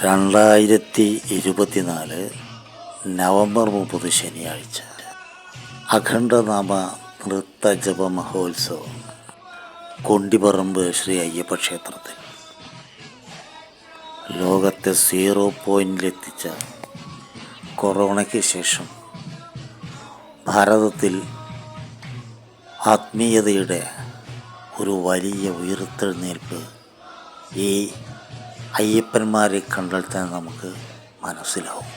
രണ്ടായിരത്തി ഇരുപത്തിനാല് നവംബർ മുപ്പത് ശനിയാഴ്ച. അഖണ്ഡനാമ നൃത്തജപ മഹോത്സവം. കൊണ്ടിപ്പറമ്പ് ശ്രീ അയ്യപ്പ ക്ഷേത്രത്തിൽ. ലോകത്തെ സീറോ പോയിന്റിലെത്തിച്ച കൊറോണയ്ക്ക് ശേഷം ഭാരതത്തിൽ ആത്മീയതയുടെ ഒരു വലിയ ഉയർത്തെഴുന്നേൽപ്പ് ഈ അയ്യപ്പന്മാരെ കണ്ടാൽ തന്നെ നമുക്ക് മനസ്സിലാവും.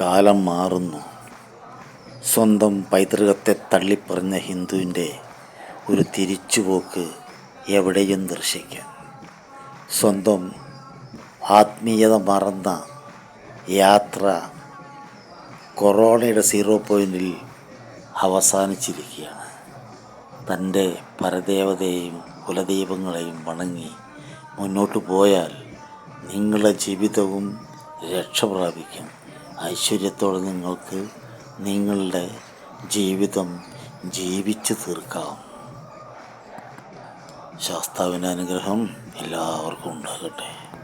കാലം മാറുന്നു. സ്വന്തം പൈതൃകത്തെ തള്ളിപ്പറഞ്ഞ ഹിന്ദുവിന്റെ ഒരു തിരിച്ചുപോക്ക് എവിടെയും ദർശിക്കാം. സ്വന്തം ആത്മീയത മറന്ന യാത്ര കൊറോണയുടെ സീറോ പോയിന്റിൽ അവസാനിച്ചിരിക്കുകയാണ്. തന്റെ പരദേവതയെയും കുലദൈവങ്ങളെയും വണങ്ങി മുന്നോട്ട് പോയാൽ നിങ്ങളുടെ ജീവിതവും രക്ഷ പ്രാപിക്കും. ഐശ്വര്യത്തോടെ നിങ്ങൾക്ക് നിങ്ങളുടെ ജീവിതം ജീവിച്ചു തീർക്കാം. ശാസ്താവിന്റെ അനുഗ്രഹം എല്ലാവർക്കും ഉണ്ടാകട്ടെ.